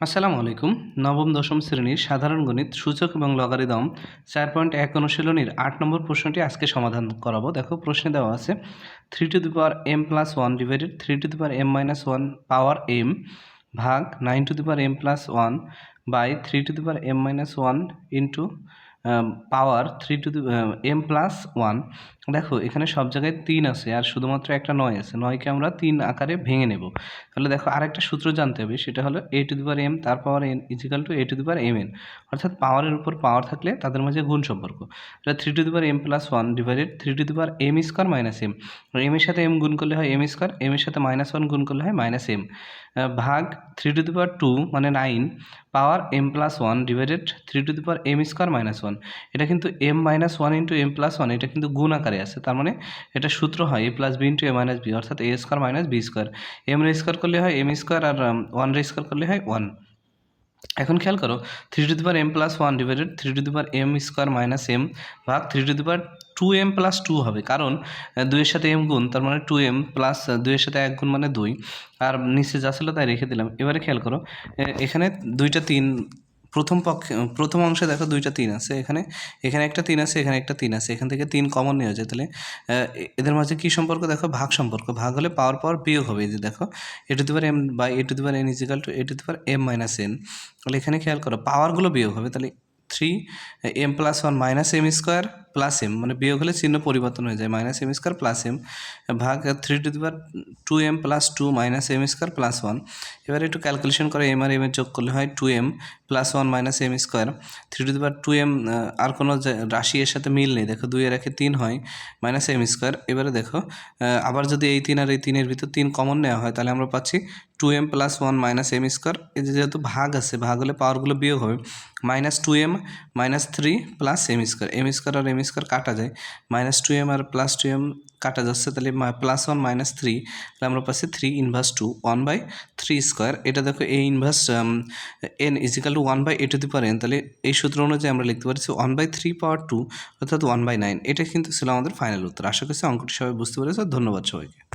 আসসালামু আলাইকুম। নবম, দশম শ্রেণির সাধারণ গণিত সূচক এবং লগারিদম চার পয়েন্ট এক অনুশীলনীর আট নম্বর প্রশ্নটি আজকে সমাধান করাবো। দেখো, প্রশ্নে দেওয়া আছে three to the power M plus one divided three to the power M minus one power M ভাগ nine to the power M plus one by three to the power M minus one into power three to the M plus one দেখো, এখানে সব জায়গায় তিন আছে, আর শুধুমাত্র একটা নয় আছে। নয়কে আমরা তিন আকারে ভেঙে নেব। তাহলে দেখো, আরেকটা সূত্র জানতে হবে, সেটা হলো এ টু দি পাওয়ার এম তার power N equal to A to the power M N অর্থাৎ পাওয়ারের উপর পাওয়ার থাকলে তাদের মাঝে গুণ সম্পর্ক। এটা three to the power M plus one divided three to the power M square minus M M এর সাথে এম গুণ করলে হয় এম স্কোয়ার এম এর সাথে মাইনাস ওয়ান গুণ করলে হয় মাইনাস এম ভাগ three to the power two মানে nine power M plus one divided three to the power M square minus one এটা কিন্তু M minus one into M plus one এটা কিন্তু গুণ আকারে আছে। তার মানে এটা সূত্র হয় A plus B into A minus B অর্থাৎ A square minus B square M রে স্কোয়ার করলে হয় এম স্কোয়ার আর ওয়ান রে স্কোয়ার করলে হয় ওয়ান এখন খেয়াল করো three to the power M plus one divided three to the power M square minus M ভাগ three to the power two M plus two হবে। কারণ দুইয়ের সাথে এম গুণ, তার মানে টু এম প্লাস দুইয়ের সাথে এক গুণ মানে দুই। আর নিচে যা ছিল তাই রেখে দিলাম। এবারে খেয়াল করো এখানে দুইটা তিন, প্রথম পক্ষে, প্রথম অংশে দেখো দুইটা তিন আছে। এখানে এখানে একটা তিন আছে, এখানে একটা তিন আছে। এখান থেকে তিন কমন নেওয়া যায় তাহলে। এদের মাঝে কী সম্পর্ক? দেখো ভাগ সম্পর্ক। ভাগ হলে পাওয়ার পাওয়ার বিয়োগ হবে। এই যে দেখো, A to the power M by A to the power N equal to A to the M minus N তাহলে এখানে খেয়াল করো পাওয়ারগুলো বিয়োগ হবে। তাহলে three M plus one minus M square plus M মানে বিয়োগ হলে চিহ্ন পরিবর্তন হয়ে যায়। Minus M square plus M ভাগ three to the power two M plus two minus M square plus one এবার একটু ক্যালকুলেশন করে এম আর এম এর যোগ করলে হয় two M plus one minus M square three to the power two M আর কোনো রাশি এর সাথে মিল নেই। দেখো দুই এর একে তিন হয় মাইনাস এম স্কোয়ার এবারে দেখো আবার যদি এই তিন আর এই তিনের ভিতর তিন কমন নেওয়া হয়, তাহলে আমরা পাচ্ছি two M plus one minus M square এই যেহেতু ভাগ আছে, ভাগ হলে পাওয়ারগুলো বিয়োগ হবে। Minus two M minus three plus M square M square আর এম স্কোয়ার কাটা যায় মাইনাস টু এম আর প্লাস টু এম কাটা যাচ্ছে, তাহলে প্লাস ওয়ান মাইনাস থ্রি তাহলে আমরা পাচ্ছি three inverse to one by three square এটা দেখো এই inverse N equal to one by A to the power N তাহলে এই সূত্র অনুযায়ী আমরা লিখতে পারছি one by three power two অর্থাৎ ওয়ান বাই নাইন এটা কিন্তু ছিল আমাদের ফাইনাল উত্তর। আশা করছি অঙ্কটি সবাই বুঝতে পেরেছ। ধন্যবাদ সবাইকে।